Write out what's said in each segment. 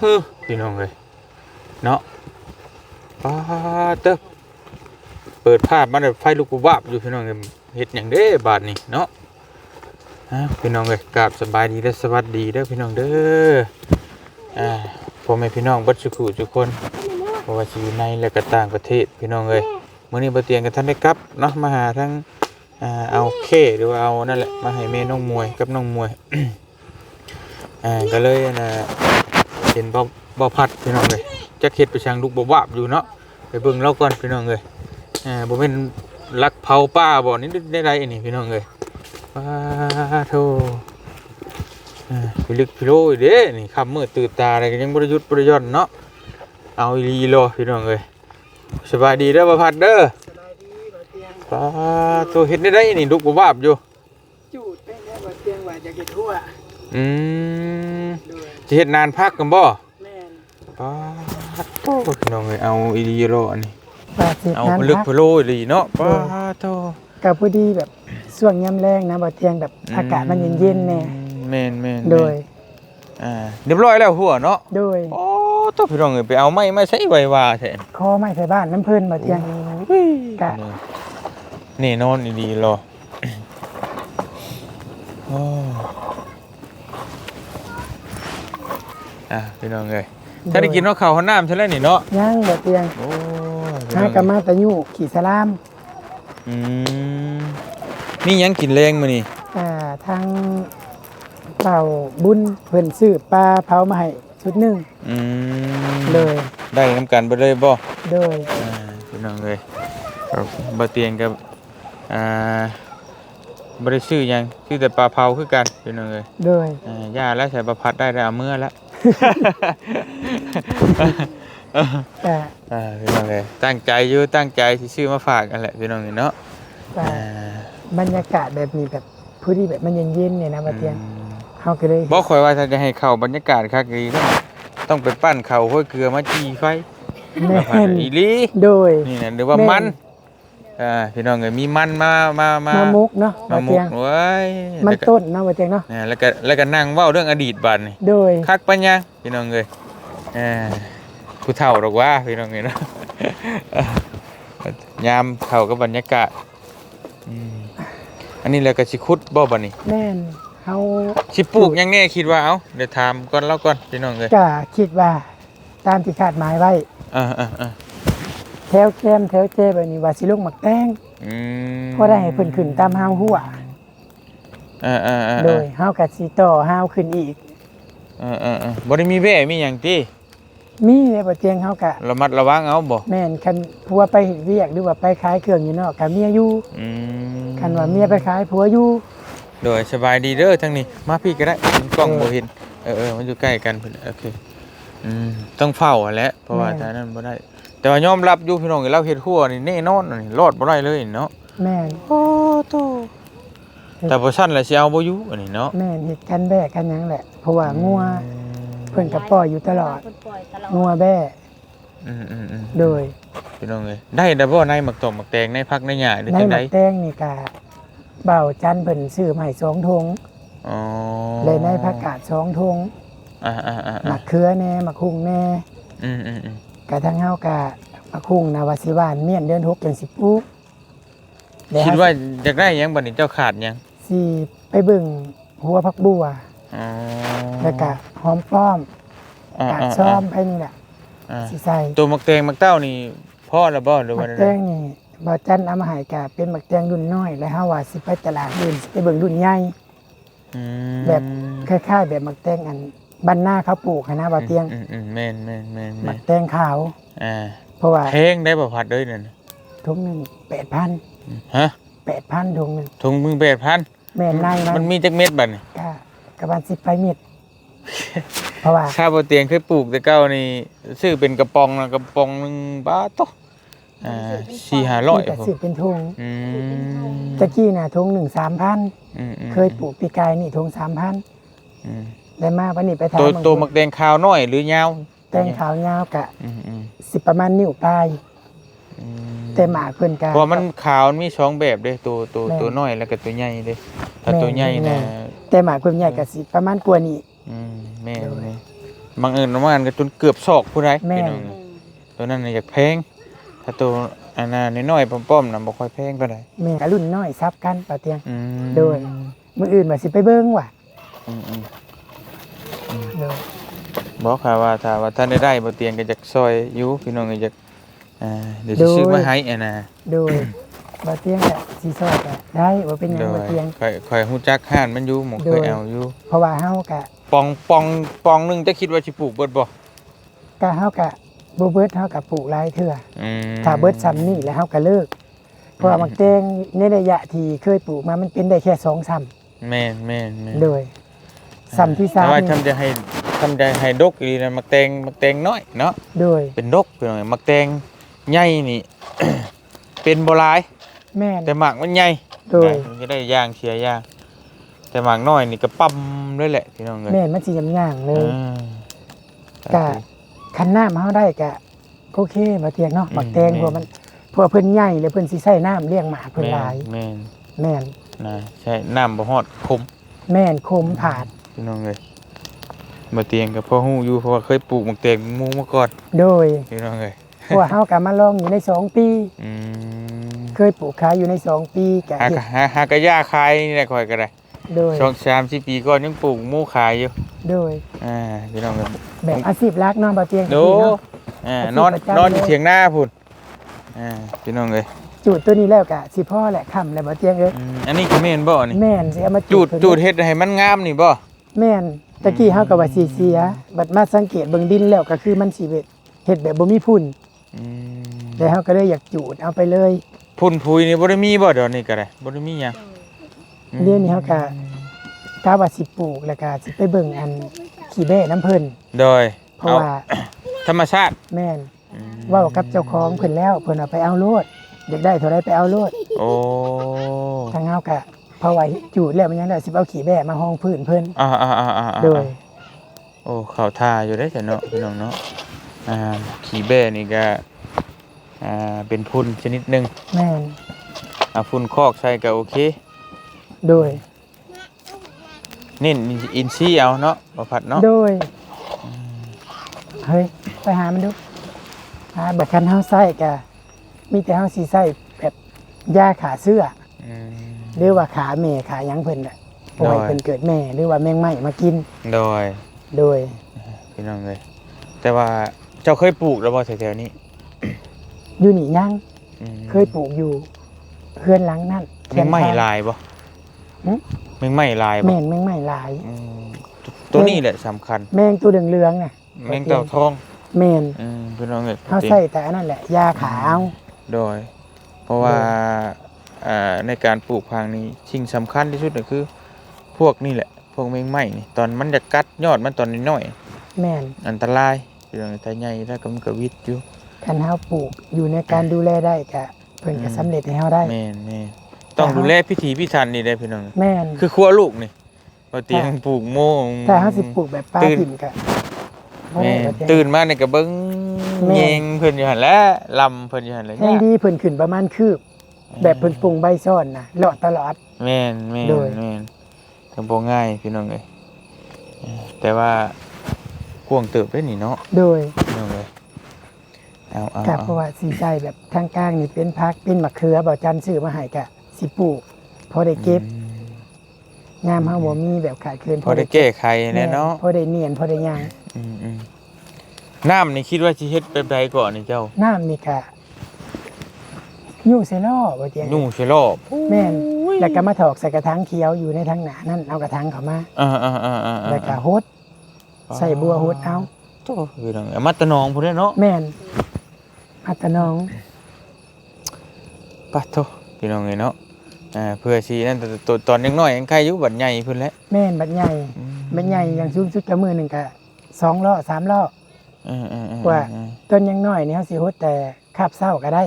ฮึพี่น้องเลยเนาะป้าเตอเปิดภาพมาแบบไฟลุกวาบอยู่พี่น้องเลยเฮ็ดหยังเด้บาดนี้เนาะพี่น้องเลยกราบสบายดีและสวัสดีเด้อพี่น้องเด้ออ่าพ่อแม่พี่น้องบัดสุขุทุกคนเพราะว่าสิอยู่ในและก็ต่างประเทศพี่น้องเลยมื้อนี้บ่เตียงกันท่านได้กลับเนาะมาหาทั้งอ่าเอาเคหรือว่าเอานั่นแหละมาให้แม่น้องมวยกับน้องมวยอ่าก็เลยนะ เห็นบ่บ่พัดพี่น้องเลยจะเฮ็ดไปช่างลูกบ่วาบอยู่เนาะไปเบิ่งเราก่อนพี่น้องเลยอ่าบ่แม่นลักเผาป้าบ่นี่ได้ไรอันนี้พี่น้องเลยป้าโธอ่าพิลึกพิโลยเด้นี่คำมืดตื่นตาอะไรก็ยังบ่ได้หยุดบ่ได้หย่อนเนาะเอาอีหลีโลพี่น้องเลยสบายดีเด้อบ่พัดเด้อป้าโธเฮ็ดได้ได้นี่ลูกบ่วาบอยู่จูดไปแล้วบ่เตียงว่าจะกินทั่วอืม ด้วยจะเฮ็ดนานพักกันบ่แม่นป้าดโตพี่น้องเอ้ยเอาอีดีโรอันนี้ว่าสิเอานั้นพลึกพักพะโลดีเนาะป้าดโตกับผู้ดีแบบช่วงยามแรงนะบ่เตียงแบบอากาศมันเย็นๆแน่แม่นแม่นโดย อ่าเรียบร้อยแล้วหัวเนาะโดยโอ้โตพี่น้องเอ้ยไปเอาไม้มาใช้ไว้ว่าแท้คอไม้ไผบ้านน้ำเพิ่นบ่เตียงกะนี่นี่นอนอีดีโรโอ้ อะพี่น้องเอ้ยถ้าได้กินเนาะข้าวข้าวน้ำใช่แล้วนี่เนาะย่างบ่เตียงโอ้พี่หาน้องกะเอ้ยมาแตะยุขี่สลามอืมนี่ยังกินแรงมื้อนี่อ่าทางเป่าบุญเพิ่นซื้อปลาเผามาให้ชุดหนึงอืมเลยได้นำกันบ่เลยบ่โดยอ่าพี่น้องเลยครับบ่เตียงกับอ่าบ่ได้ซื้อหยังซื้อแต่ปลาเผาคือกันพี่น้องเลยโดยอ่าย่าแล้วใส่ประพัดได้แล้วเอาเมื่อละ กะอ่าพี่น้องเลยตั้งใจอยู่ตั้งใจสิซื้อมาฝากกันแหละพี่น้องนี่เนาะกะอ่าบรรยากาศแบบนี้แบบผู้ที่แบบมันเย็นๆเนี่ยนะบ่เตียงอืมเฮาก็เลยบ่ข่อยว่าถ้าจะให้เข้าบรรยากาศคักดีต้องต้องไปปั้นข้าวห้วยเกลือมาจี้ไฟแม่มาผัดนอีหลีโดยนี่นะหรือว่าแม่นมัน อ่าพี่น้องเอ้ยมีมันมามามามามุกเนาะมาบ่มุเตีกยงไว้มันแล้วก็ต้นเนาะบ่เตียงเนาะเนี่ยแล้วก็แล้วก็นั่งเว้าเรื่องอดีตบัดนี่โดยคักปัญญาพี่น้องเอ้ยอ่าผู้เฒ่าหรอกว่าพี่น้องเอ้ยเนาะยามเข้ากับบรรยากาศอืมอันนี้แหละก็สิขุดบ่บัดนี้แม่นเฮาสิปลูกหยังแน่คิดว่าเอ้าเดี๋ยวถามก่อนแล้วก่อนพี่น้องเอ้ยก็คิดว่าตามที่คาดหมายไว้ อ่าๆ แถวแคมแถวเจแบบนี้ว่าสิลงหมักแตงๆอืมพอได้ให้เพิ่นขึ้นตามหาวหัวอ่าๆๆๆโดยเฮาก็สิต่อหาวขึ้นอีก เออเออเออบ่ได้มีแว่มีหยังติมีในบ่เตียงเฮาก็ระมัดระวังเอาบ่แม่นคันผัวไปเฮ็ดเวียกหรือว่าไปขายเครื่องอยู่นอกก็เมียอยู่อืมคันว่าเมียไปขายผัวอยู่ โดยสบายดีเด้อทั้งนี้ มาพี่ก็ได้เห็นกล้องเออบ่เห็นเออเออมันอยู่ใกล้กันเพิ่นโอเคอืมต้องเฝ้าอะแหละเพราะว่าแม่ ถ้านั้นบ่ได้ แต่ว่ายอมรับอยู่พี่น้องเราเฮ็ดครัวนี่แน่นอนอันนี่รอดบ่ได้เลยเนาะแม่นโอ้โตแต่บ่ซั่นแล้วสิเอาบ่อยู่อันนี้เนาะแม่นเฮ็ดกันแบกกันหยังแหละเพราะว่างัวเพิ่นก็ปล่อยอยู่ตลอดเพิ่นปล่อยตลอดงัวแบ่อืมอืมอืมโดยพี่น้องเอ้ยได้แต่บ่ในหมักตอกหมักแตงในพักในหญ้าหรือในจังหไดมักแตงนี่ก็เบาจันเพิ่นซื้อมาให้สองถุงอ๋อเลยในผักกาดสองถุงอ่าอ่าอ่าหมักเขือแหน่หมักคุงแหน่อืมอืมอืม กะทั้งเฮากะหมักคุงนะว่าสิหว่านเมียนเดือนหกจังสิปลูกเดี๋ยคิดว่าอยากได้หยังบัดนี้เจ้าขาดหยังสิไปเบิ่งหัวผักบัวอ๋อแล้วก็หอมป้อมอ่ากาดอ่าซ้อมไปนี่แหละอ่าสิใส่ตัวหมักแตงหมักเต้านี่พ่อละบ่หรือหว่ามักไดแตงนี่บ่จันเอามาให้กะเป็นหมักแตงรุ่นน้อย แล้วเฮาว่าสิไปตลาดอื่นสิไปเบิ่งรุ่นใหญ่ อืม แบบ คล้ายๆแบบหมักแตงอัน บ้านหน้าเขาปลูกหั้นนะบ่เตียงอืมอืมแม่นแม่นแม่นหแม่มันกแตงขาว อ่าเพราะว่าแพงได้บ่ผัดเด้ยนั่นน่ะถุงหนึง8,000ฮะ8,000ถุงหนึงถุงมึง8,000แม่นในมัมันนมีจักเม็ดบัดนี่ก็กระบาลสิบไปเม็ดเพราะว่าข้าวบ่เตียงเคยปลูกแต่เก่านี่ซื้อเป็นกระป๋องนะกระป๋องหนึงบาทโตอ่า4-500แต่พุ่นสิบเป็นทุงอืมตะกี้น่ะทุงหนึ่งสามพันอืมอืมเคยปลูกปีกายนี่ทุงสามพันอืม ได้มาวันนี้ไปถามตัวบางตัวคนหมักแตงขาวน้อยหรือยาวแตงขาวยาวกะ อืมอืมสิบประมาณนิ้วปลายอืมแต่หมากเพิ่นกะ เพราะมันขาวมันมีสองแบบเด้ตัวตัวแม่นตัวน้อยแล้วก็ตัวใหญ่เด้ถ้าแม่นตัวใหญ่แม่นะน แต่หมากเพิ่นใหญ่กะสิประมาณกว่านี้ อืมแม่นแม่นบางเอิญประมาณก็จนเกือบศอกผู้ใดแม่น พี่น้องตัวนั้นน่ะอยากแพงถ้าตัวอันนั้นน้อยๆป้อมๆน่ะบ่ค่อยแพงปานใดแม่กับรุ่นน้อยซับกันป่าเตียง อืมโดย มื้ออื่นว่าสิไปเบิ่งว่ะอืมอืมโดย บอกค่ะว่าถ้าว่าท่านได้ได้บ่เตียงก็อยากซอยอยู่พี่น้องก็อยากอ่าเดี๋ยวสิซื้อมาให้อะนะโดยป่าเตียงก็สิซอยก็ได้บ่เป็นหยังโดยป่าเตียงค่อยค่อยฮู้จักห้านมันอยู่หมองเคยโดยเอาอยู่เพราะว่าเฮาก็ปองปองปองหนึงจะคิดว่าสิปลูกเบิดบ่ก็เฮาก็บ่เบิดเฮาก็ปลูกหลายเทื่ออืมถ้าเบิดซ้ำนี่แล้วเฮาก็เลิกเพราะว่ามักแตงในระยะที่เคยปลูกมามันเป็นได้แค่2ซ้ำแม่นแม่นแม่นโดยซ้ำที่สามแต่ว่านี่ทำจะให้ ทำจะให้ดกอีนะมักแตงมักแตงน้อยเนาะโดยเป็นดกพี่น้องมักแตงใหญ่นี่ เป็นบ่หลายแม่นแต่หมากมันใหญ่โดยนะมันจะได้ย่างเสียย่าง แต่หมากน้อยนี่ก็ปั๊มเลยแหละพี่น้องเอ้ยแม่นมันสิยำย่างเลยอ่ากะ คันน้ำเฮาได้กะโอเคบ่เตียงเนาะอืมบักแตงแม่นเพราะมันเพราะว่าเพิ่นใหญ่แล้วเพิ่นสิใช้น้ำเลี้ยงหมาเพิ่นหลายแม่นแม่นแม่นนะใช่น้ำบ่ฮอดคมแม่นคมผาดพี่น้องเลย บ่เตียงกับพ่อฮู้อยู่เพราะว่าเคยปลูกหมักแตงหมูมาก่อนโดยพี่น้องเลยเพราะว่าเฮาก็มาลองอยู่ในสองปี อืมเคยปลูกขายอยู่ในสองปีกะหาเฮ็ดหาหากะย่าขายนี่แหละค่อยก็ได้โดยช่วงสามสิบปีก่อนยังปลูกหมูขายอยู่โดยอ่าพี่น้องเลยแบบอาชีพหลักเนาะบ่เตียงโดพี่เนาะ อ่าอาชีพนอนประจำ นอนอยู่เลยเถียงหน้าพุ่นอ่าพี่น้องเลยจูดตัวนี้แล้วกะสิพ่อแหละค่ำแล้วบ่เตียงเอ้ยอืมอันนี้ก็แม่นบ่นี่แม่นสิเอามาจูดเพิ่นจูดเฮ็ดให้มันงามนี่บ่ แม่น ตะกี้เฮาก็ว่าสิเสีย บัดมาสังเกตเบิ่งดินแล้วก็คือมันสิเฮ็ดเฮ็ดแบบบ่มีพุ่นอืมแต่เฮาก็เลยอยากจูดเอาไปเลย พุ่นพุยนี่บ่ได้มีบ่เดี๋ยวนี้ก็ได้บ่ได้มีหยังอืมเดี๋ยวนี้เฮาก็กะว่าสิปลูกแล้วก็สิไปเบิ่งอันขี้แบ้น้ำเพิ่นโดยเพราะเอาว่าธรรมชาติแม่นอืมเว้ากับเจ้าของเพิ่นแล้วเพิ่นเอาไปเอาโลดอยากได้เท่าไรไปเอาโลดโอ้ทางเฮาก็ เพราะว่าจูดแล้วมันยังได้สิเอาขี้แบ้มาห้องพื้นเพิ่นอ่าอ่าอ่าอ่าอ่าโดย โอ้เข้าท่าอยู่ได้แต่เนาะพี่น้องเนาะอ่าขี่แบ่นี่ก็อ่าเป็นพุ่นชนิดหนึงแม่นอ่าพุ่นคอกใส่ก็โอเค โดยเน้นอินซีย์เอาเนาะบ่ผัดเนาะโดย เฮ้ย ไปหามันดูหาบัดคันเฮาใส่ก็มีแต่เฮาสิใส่แบบยาขาเสื้ออืม หรือว่าขาแม่ขาหยังเพิ่นน่ะปล่อยได้เพิ่นเกิดแม่หรือว่าแมงไหม้มากินโดยโดย พี่น้องเลย แต่ว่าเจ้าเคยปลูกแล้วบ่แถวๆนี้อยู่นี่ยังอืมเคยปลูกอยู่เพื่อนหลังนั่นแมงไหม้ทางลายบ่หึแมงไหม้ลายบ่แม่นแมงไหม้หลาย อืมตัวนี้แหละสำคัญ แมงตัวเหลืองๆน่ะ แมงเต่าทองแม่นอืมพี่น้องเลยเฮาใส่แต่อันนั่นแหละยาขาว โดย เพราะว่าอ่า ในการปลูกพังนี้สิ่งสำคัญที่สุดก็คือ พวกนี่แหละ พวกแมงไหม้นี่ตอนมันจะกัดยอดมันตอนน้อยแม่นๆอันตรายเรื่องแต่ใหญ่แล้วก็มันก็วิดอยู่คันเฮาปลูกอยู่ในการดูแลได้ก็เพิ่นก็สำเร็จให้เฮาได้แม่นแม่นต้องดูแลพิธีพิธันนี่ได้พี่น้องแม่นคือครัวลูกนี่พอเตียงปลูกโมงถ้าเฮาสิปลูกแบบปลาตื่นถิ่มก็บ่แม่ได้นว่าจะตื่นมาเนี่ยก็เบิ่งแม่นเยงเพิ่นอยู่หั่นแหละลำเพิ่นอยู่หั่นแหละแห่งดีเพิ่นขึ้นประมาณคืบ แบบเพิ่นปรุงใบซ่อนนะเลาะตลอด แม่นแม่นโดย แม่นทำบ่ง่ายพี่น้องเอ้ยเออแต่ว่ากวางเติบได้นี่เนาะโดยพี่น้องเอ้ยเอาเอากับเอาเพราะว่าสีใจแบบทางกลางนี่เป็นพักเป็นมะเขือเบาจันซื้อมาให้กะสิปลูกพอได้เก็บอืมงามเฮาบ่มีแบบขาดเคินพอได้แก้ไขแน่เนาะพอได้เนียนพอได้ย่างอืมอืมน้ำนี่คิดว่าสิเฮ็ดแบบใดก่อนนี่เจ้าน้ำนี่กะ ยู่ใส่ล้อบ่เจียงยุ่งสิรอบแม่นแล้วก็มาถอกใส่กระถางเขียวอยู่ในทางหน้านั่นเอากระถางเข้ามาอ่าอ่าอ่าอ่าแล้วก็โฮดใส่บัวโฮดเอาโตพี่น้องเอ้ยมัดตะนองพุ่นเด้เนาะแม่นอัตน้องปะโตพี่น้องเอ้ยเนาะอ่าเพื่อสินั่นแต่ตัวตอนยังน้อยยังใครอยู่บัดใหญ่พุ่นแหละแม่นบัดใหญ่อืมบัดใหญ่อย่างสูงสุดก็มือหนึงก็สองล้อสามล้ออืมอืมอืมว่าอืมต้นยังน้อยนี่เขาสิฮดแต่คาบเศร้าก็ได้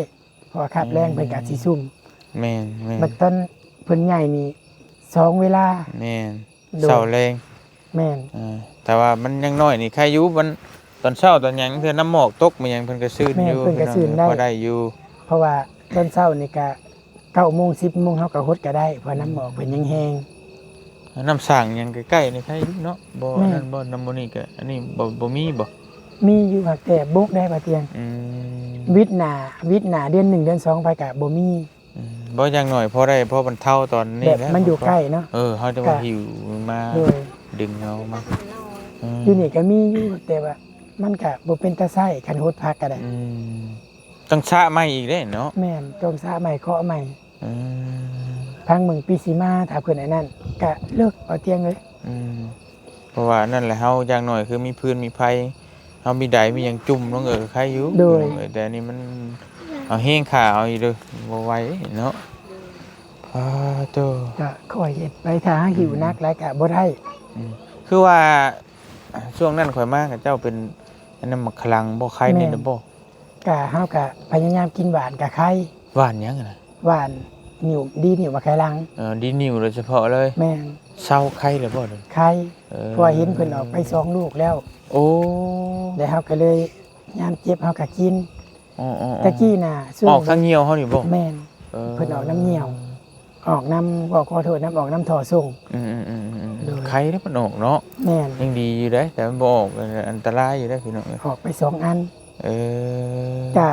เพราะว่าคาบแรงเพิ่นก็สิซุ่มแม่นแม่นบัดต้นเพิ่นใหญ่นี่สองเวลา แม่นโดยเสาแรงแม่นอ่าแต่ว่ามันยังน้อยนี่ใครอยู่มันตอนเช้าตอนหยังเทื่อน้ำหมอกตกมันยังเพิ่นก็ซื่นแม่อยู่เพิ่นก็พี่องซื่นได้พอได้อยู่ เพราะว่าต้นเศร้านี่ก็เก้าโมงสิบโมงเขาก็ฮดก็ได้เพราะน้ำหมอกเพิ่นยังแห้ง น้ำสร้างหยังใกล้ๆนี่ใครอยู่เนาะบ่แม่ นั่นบ่นำบ่นี่ก็อันนี้บ่บ่มีบ่ มีอยู่หักแต่บุกได้บ่เตียง อืมวิทย์หนาวิทย์หนาเดือนหนึ่งเดือนสองไปกะบ่มีอืมบ่อย่างหน่อยพอได้พอบรรเทาตอนนี้แบบแล้วมันอยู่ใกล้เนาะ เออเฮาจะมาก็หิวมาโดยดึงเอามาอืมอยู่นี่ก็มีอยู่แต่ว่ามันก็บ่เป็นตาไส้คันโฮดพักก็ได้ อืมต้องชะใหม่อีกเด้เนาะแม่นตรงซาใหม่เคาะใหม่อืมพังเมืองปีสีมาถ้าเพิ่นไอ้นั่นก็เลิกเอาเตียงเลย อืมเพราะว่านั่นแหละเฮาอย่างหน่อยคือมีพื้นมีไผ เฮามีใดมีหยังจุ่มลงเออใครอยู่เออแต่อันนี้มันเอาแห้งขาเอาอีกเด้อบ่ไหวเนาะพาโตก็คอยเฮ็ดไปถ้าหาหิวนักหลายก็บ่ได้คือว่าช่วงนั้นข่อยมากับเจ้าเป็นอันนั้นมักคลังบ่ไข่นี่นะบ่ก็เฮาก็พยายามกินหวานกับไข่หวานหยังอะนะหวานนิ่วดีนิ่วมาไข่ลัง เออดีนิวโดยเฉพาะเลยแม่นเศร้าไข่เลยบ่เด้อไข่เออเพราะว่าเห็นเพิ่นออกไปสองลูกแล้ว โอ้แล้วเฮาก็เลยยามเจ็บเฮาก็กินอ๋อๆๆตะกี้น่ะช่วออกทางเหี่ยวเฮานี่บ่แม่นเพิ่นออกน้ำเหี่ยว ออกน้ำบอกขอโทษน้ำออกน้ำถ่อส่ง อืมๆๆโดยๆไข่ได้มันออกเนาะแม่นยังดีอยู่เด้แต่มันบ่ออกเอออันตรายอยู่เด้อพี่น้องเอ้ยออกไปสองอันเออก็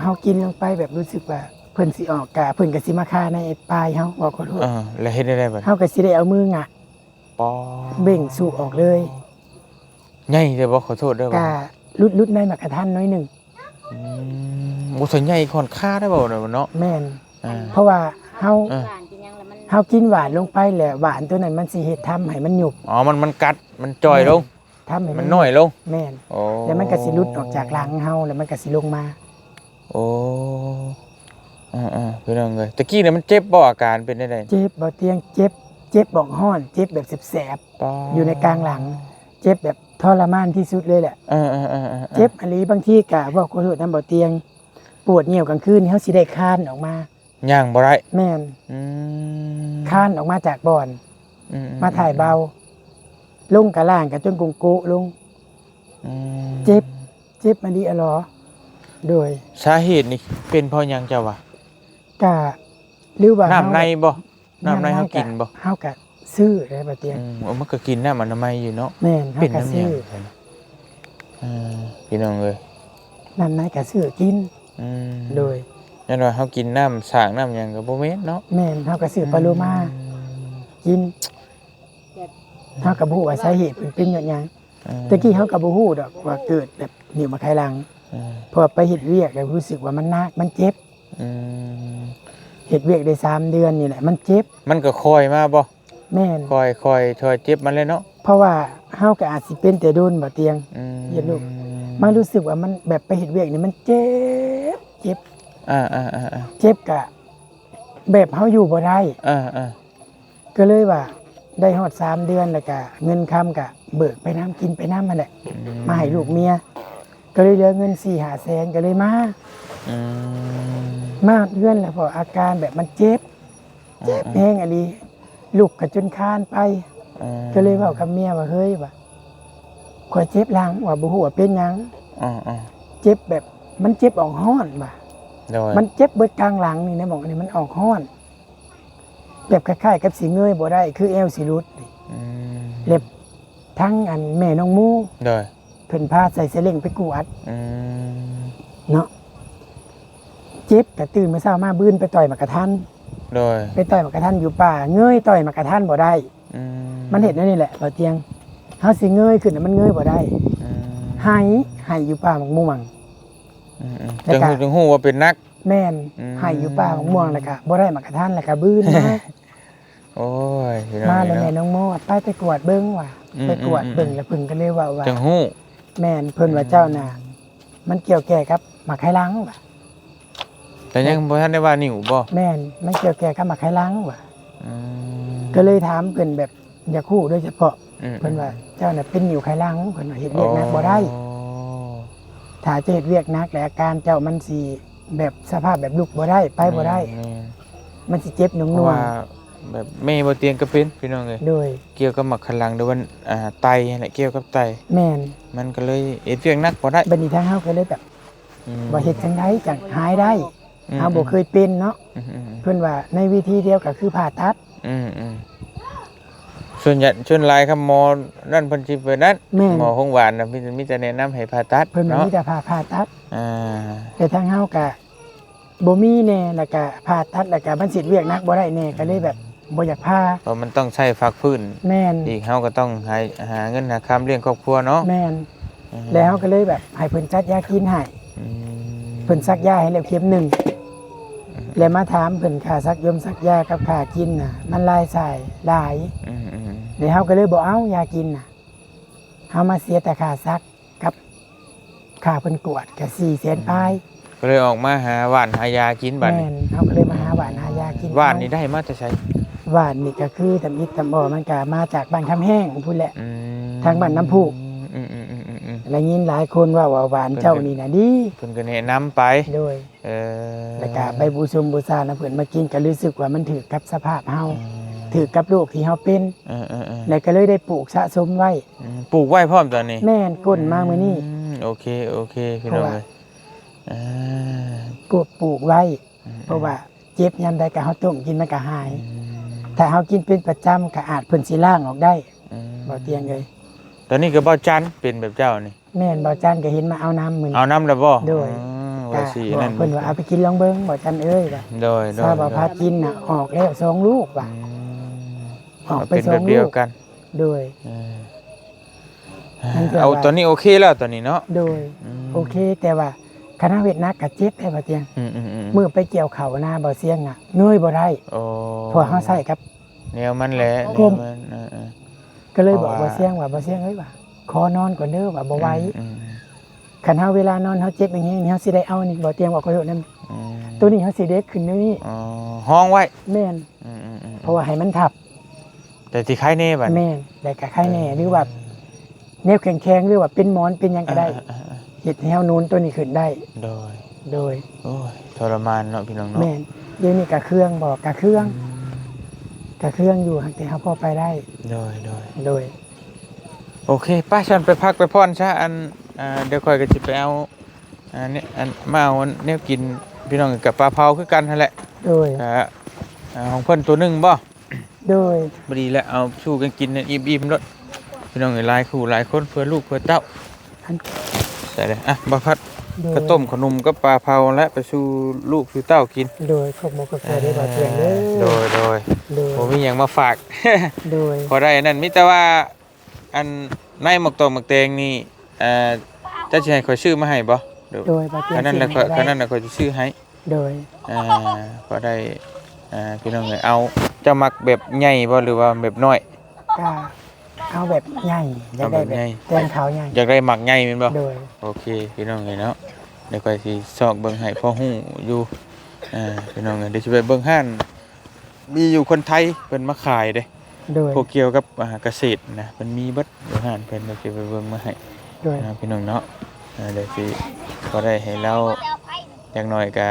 เฮากินลงไปแบบรู้สึกว่า เพิ่นสิออกกะเพิ่นก็สิมาฆ่าในปลายเฮาบอกขอโทษเออแล้วเฮ็ดได้ได้บัดเฮาก็สิได้เอามืองะปอเบ่งสูบออกเลย ใหญ่เด้อบ่ขอโทษเด้อบ่กะลุดลุดในมากระทันน้อยหนึ่งอืมบ่ส่วนใหญ่ค่อนค่าได้บ่เด้อเนาะแม่นอ่า เพราะว่าเฮาเออ หวานจริงยังแล้วมันเฮากินหวานลงไปแหละหวานตัวนั้นมันสิเฮ็ดทำให้มันหยุบอ๋อมันมันกัดมันจ่อยลง ทำให้มันน้อยลงแม่นโอ้แล้วมันก็สิหลุดออกจากหลังเฮาแล้วมันก็สิลงมา โอ้อ่าอ่าพี่น้องเลยตะกี้เนี่ยมันเจ็บบ่อาการเป็นได้ไดเจ็บบ่เตียงเจ็บ เจ็บบอกห้อน เจ็บแบบแสบปอๆอยู่ในกลางหลังเจ็บแบบ ทรมานที่สุดเลยแหละ เออเออเออออเจ็บอันนี้บางทีกะว่าขอโทษนํบ่เตียง ปวดเหนียวกลางคืนเฮาสิได้คลานออกมา ย่างบ่ได้แม่นอืมคลานออกมาจากบ่อน อืมาถ่ายเบา ลงกะล่างกะจนกุงโกะลง อืมเจ็บ เจ็บมาดีอะเหรอ โดยสาเหตุนี่เป็นเพราะหยังเจ้าวะกะหรือว่าน้ำในเฮาบ่น้ำในเฮากินบ่ เฮากะ ซื้อได้บ่เตียงอืมเอามันก็กินน้ำอนามัยอยู่เนาะแม่นเฮาเป็นกะน้ำหยัซื้งออ่าพี่น้องเลยน้ำในกะซื้อกินอืมโดยยันว่าเฮากินน้ำสร้างน้ำหยังก็บ่แม่นเนาะแม่นเฮากะซื้อปลาโลมากินเฮากะบ่ฮู้ว่าสาเหตุเพิ่นเป็นหยังหยังอืมตะกี้เฮากะบ่ฮู้ดอกว่าเกิดแบบนิ้วมาไขหลังอืมเพอไปเฮ็ดเวียกแล้วรู้สึกว่ามันหนักมันเจ็บอืมเฮ็ดเวียกได้สามเดือนนี่แหละมันเจ็บมันก็คอยมาบ่ แม่นคอยคอยถอยเจ็บมันเลยเนาะเพราะว่าเฮาก็อาจสิเป็นแต่โดนบ่เตียงอืมเย็นลูกมันรู้สึกว่ามันแบบไปเห็ดเวียกนี่มันเจ็บเจ็บอ่าอ่าอ่าอ่าเจ็บกะ แบบเฮาอยู่บ่ได้ อ่าอ่าก็เลยว่า ได้ฮอดสามเดือนแล้วก็เงินคำกะ เบิกไปน้ำกินไปน้ำมันแหละมาให้ลูกเมีย ก็เลยเหลือเงินสี่หาแสนก็เลยมา อืมมาเพื่อนแล้วพออาการแบบมันเจ็บ เจ็บแห้งอันนี้ ลูกก็จนคานไป อ่าก็เลยเว้ากับเมียว่าเฮ้ยว่าข่อยเจ็บหลังว่าบ่ฮู้ว่าเป็นหยัง อ่าอ่าเจ็บแบบมันเจ็บออกห้อนว่ะ โดยมันเจ็บเบิดกลางหลังนี่นะบอกอันนี้มันออกห้อน แบบคล้ายๆกับสีเงยบ่ได้ คือเอวสีรุดนี่อืมเล็บทั้งอันแม่น้องมูโดยเพิ่นพาใส่เสล่งไปกวดอืมเนาะเจ็บแต่ตื่นมาเช้ามาบื้นไปต่อยหมากกระทัน โดยไปต่อยหมากกระทันอยู่ป่าเงยต่อยหมากกระทันบ่ได้ อืมมันเห็นนั่นนี่แหละบ่เตียงเฮาสิเงยขึ้นน่ะมันเงยบ่ได้อืมหายหายอยู่ป่าหมกม่วง อืมอืมแล้วจังก็หูจังหูว่าเป็นนัก แม่นอืมหายอยู่ป่าหมกม่วงแล้วก็บ่ได้หมากกระทันแล้วก็บื้นมา โอ้ยพี่น้องมาแล้วเนาะแม่น้องโมว่าไปไปกวดเบิ้งว่ะอืมไปกวดอืม เบิ้งแล้วเพิ่นก็เลยว่าว่าจังหูแม่นเพิ่นว่าเจ้าน่ะมันเกี่ยวแก่กับหมากไข่ลังว่ะ แต่ยังบ่ทันได้ว่านิ่วบ่แม่นมันเกี่ยวแก่กับหมากไข่ลังว่ะอืมก็เลยถามเพิ่นแบบอยากคู่โดยเฉพาะอืมเพิ่นว่าเจ้าน่ะเป็นอยู่ไข่ลังเพิ่นว่าเฮ็ดเวียกหนักบ่ได้ อ๋อถ้าจะเฮ็ดเวียกหนักแล้วอาการเจ้ามันสิแบบสภาพแบบลุกบ่ได้ไปบ่ได้ แม่นมันสิเจ็บหน่วงเพหราะน่วงว่าแบบแม่บ่เตียงก็เป็นพี่น้องเอ้ยโดยเกี่ยวกับหมักขลังหรือว่าอ่าไตนั่นแหละเกี่ยวกับไต แม่นมันก็เลยเอ็ดเวียงนักบ่ได้บัดนี้ทางเฮาก็เลยแบบอืมว่าเฮ็ดจังไดจังหายได้อืม เฮาบ่เคยเป็นเนาะอืมอืมเพิ่นว่าในวิธีเดียวก็คือผ่าตัดอืมอืมส่วนใหญ่ส่วนหลายครับหมอนั่นเพิ่นสิเปิดนั้นแม่นหมอห้องหวานน่ะมีมีแต่แนะนำให้ผ่าตัดเพิ่นว่าเนาะมีแต่ผ่าผ่าตัดอ่าแต่ทางเฮาก็บ่มีแน่แล้วก็ผ่าตัดแล้วก็มันสิเวียกหนักบ่ได้แน่ก็เลยแบบบ่อยากผ่าเพราะมันต้องใช้ฟักพื้นแม่นอีกเฮาก็ต้องหาหาเงินหาค้ำเลี้ยงครอบครัวเนาะแม่นอืมแล้วก็เลยแบบให้เพิ่นจัดยากินให้อืมเพิ่นซักยาให้แล้วเข็มหนึ่ง แล้วมาถามเพิ่นค่าซักยมซักยากับค่ากินน่ะ มันรายจ่ายหลายอืมอืมแล้วเฮาก็เลยบ่เอายากินน่ะเฮามาเสียแต่ค่าซักกับค่าเพิ่นกวดก็400,000ปลายก็เลยออกมาหาหวานหายากินบัดแม่นี้นเฮาก็เลยมาหาหวานหายากินหวานนี่ได้มาแต่ใช้หวานนี่ก็คือตำอิดตำบ่อมันก็มาจากบ้านคำแห้งพุ่นแหละ อืมทางบ้านน้ำพุ อืมอืมอืมอืมอืม แล้วยินหลายคนว่าว่าหวานเจ้านี่น่ะดีเพิ่นก็แนะนำไป โดย เออแล้วก็ไปบูชมบูชานะเพิ่นมากินก็รู้สึกว่ามันถือกับสภาพเฮาถือกับโรคที่เฮาเป็นเออเออเออแล้วก็เลยได้ปลูกสะสมไว้อืมปลูกไว้พร้อมตอนนี้ แม่นก้นมามื้อนี้มโอเคโอเคพี่น้องเพราะว่าเลยอ่าก็ปลูกไว้ เพราะว่าเจ็บยามใดก็เฮาต้มกินมันก็หาย ถ้าเฮากินเป็นประจำก็อาจเพิ่นสิล้างออกได้อืมบ่เตียงเลยตอนนี้ก็บ่จันเป็นแบบเจ้านี่แม่นบ่จันก็เห็นมาเอาน้ำมื้อเอานี้น้ำแล้วบ่โดยอืม ก็ว่าสิบอนั่กนเพิ่นว่าเอาไปกินลองเบิ่งบ่จันเอ้ยว่าโดยโดยทราบว่าพากินน่ะออกแล้วสองลูกว่ะอืมออกไปเป็นสอแบงบเดียวลูกกันโดย เออมันก็เอาว่าตอนนี้โอเคแล้วตอนนี้เนาะโดย มโอเคแต่ว่าคณะเวทนักก็เจ็บได้บ่เตียงอืมอืมอืมมือไปเกี่ยวเขาหน้าบ่เสียงอะเงยบ่ได้โอ้เพราะเฮาใส่ครับ แนวมันแหละกลม แนวมันเออเออ ก็เลยบอกเพราะว่า บ่เสียงว่าบ่เสียงเอ้ยว่าขอนอนก่อนเด้อว่าบ่ไหวอืม คันเฮาเวลานอนเฮาเจ็บอย่างงี้เฮาสิได้เอานี่บ่เตียงว่าขอโทษนํอืมตัวนี้เฮาสิเด็กขึ้นเดี๋ยวนี้อ๋อห้องไว้แม่นอืมอืมอืมเพราะว่าให้มันทับ แต่ที่คล้ายเน่บัดแม่นแต่ก็ไข้แน่หรือว่าแนวแข็งๆหรือว่าเป็นหมอนเป็นหยังก็ได้เออเออเออเฮ็ดให้เฮานูนตัวนี้ขึ้นได้ โดย โดยโอ้ยทรมานเนาะพี่น้องเนาะแม่นเดี๋ยวนี้ก็เครื่องบอกก็เครื่องก็เครื่องอยู่แต่เฮาพอไปได้ โดยโดยโดย โอเคป้าฉันไปพักไปพ่อนซะอันอ่า เดี๋ยวค่อยก็สิไปเอาอันนี้อันมาเอาแนวกินพี่น้องกับปลาเผาคือกันนั่นแหละโดยอ่าอ่าของเพิ่นตัวหนึงบ่โดยบดีแล้วเอาสู้กันกินเนี่ยอิ่มๆรถพี่น้องเอ้ยหลายคู่หลายคนเพื่อลูกเพื่อเต้าอันใส่เลยอะบ่พัดโดยข้าวต้มขนมกับปลาเผาและไปสู่ลูกสู่เต้ากิน โดยขอบมกกาแฟได้บาดเจ็บเด้โดอยโดยโดยผมมีหยังมาฝากโดยพอได้อันนั่นมิแต่ว่าอันในหมกตองหมกแตงนี่ เอ่อจะสิให้ข่อยชื่อมาให้บ่เดี๋ยวโดยบาดเจ็บคันนั้นน่ะข่อยคันนั้นน่ะข่อยสิชื่อให้โดยอ่าพอได้อ่าพี่น้องเอ้ยเอาเจะมักแบบใหญ่บ่หรือว่าแบบน้อย ก็เอาแบบใหญ่อยากได้เอาแบบแบใหญ่ บแตงขาวใหญ่อยากได้หมักใหญ่แม่นบ่ โดยโอเคพี่น้องเอ้ยเนาะเดี๋ยวข่อยสิซอกเบิ่งให้พ่อฮู้อยู่อ่าพี่น้องเอ้ยเดี๋ยวสิไปเบิ่งห้านมีอยู่คนไทยเพิ่นมาขายเด้ โดยพวกเกี่ยวกับอ่าเกษตรนะมันมีเบิดอยู่ห้านเพิ่นเดี๋ยวสิไปเบิ่งมาให้ โดย นะพี่น้องเนาะอ่าเดี๋ยวสิก็ได้ให้เราอย่างน้อยก็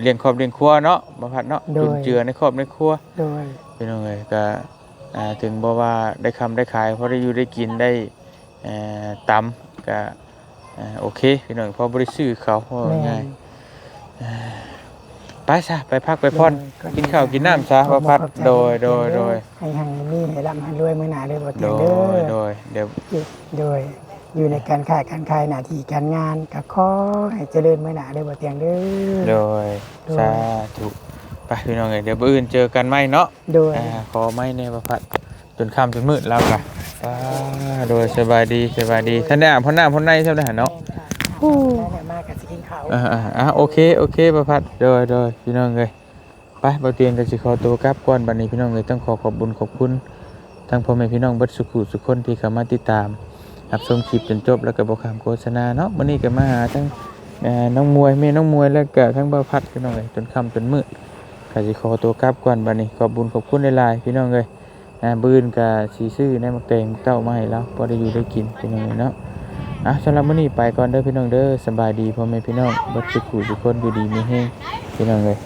เลี้ยงครอบเลี้ยงครัวเนาะบ่พัดเนาะจุนเจือในครอบในครัว โดย พี่น้องเอ้ยก็อ่าถึงบ่ว่าได้คำได้ขายพอได้อยู่ได้กินได้เอ่อตำก็อ่าโอเคพี่น้องพอบ่ได้ซื้อเขาพอแม่ง่ายอ่าไปซะไปพักไปพ่อนกินข้าวกินน้ำซะบ่พัดโดยโดยโดยให้หังนี่ให้ร่ำให้รวยมื้อหน้าเด้อบ่โดเจ็บเด้ยอโดยเดี๋ยว โดย อยู่ในการค้าการขายหน้าที่การงานก็ขอให้เจริญมื้อหน้าเด้อบ่เตียงเด้โดอยโดยสาธุไปพี่น้องเอ้ยเดี๋ยวมื้ออื่นเจอกันไหมเนาะโดยอ่าขอไม่ในประพัดจนค่ำจนมืดแล้วค่ะอ่าโดยสบายดีสบายดีท่านได้อ่านพ่อหน้าพ่อในใช่ไหมเนาะ ฮู้แล้วมาก็สิกินข้าว อ่าอ่าอ่าโอเค โอเคประพัดโดยโดยพี่น้องเลยไปบ่เตียงกันสิขอตัวกลับก่อนบัดนี้พี่น้องเลยต้องขอขอบบุญขอบคุณทั้งพ่อแม่พี่น้องเบัดสุขุสุขคนที่เข้ามาติดตาม รับชมคลิปจนจบแล้วก็บ่ข้ามโฆษณาเนาะวันนี้ก็มาหาทั้งน้องมวยแม่น้องมวยแล้วก็ทั้งบ่าวพัดพี่น้องเลยจนค่ำจนมืดก็สิขอตัวกลับก่อนบัดนี้ขอบบุญขอบคุณหลายๆพี่น้องเลยบืนกับสีซื่อในมักเตงเต้ามาให้เราพอได้อยู่ได้กินพี่น้องเนาะอะสำหรับมื้อนี้ไปก่อนเด้อพี่น้องเด้อสบายดีพ่อแม่พี่น้องบัดสุขุทุกคนอยู่ดีมีแฮงพี่น้องเลย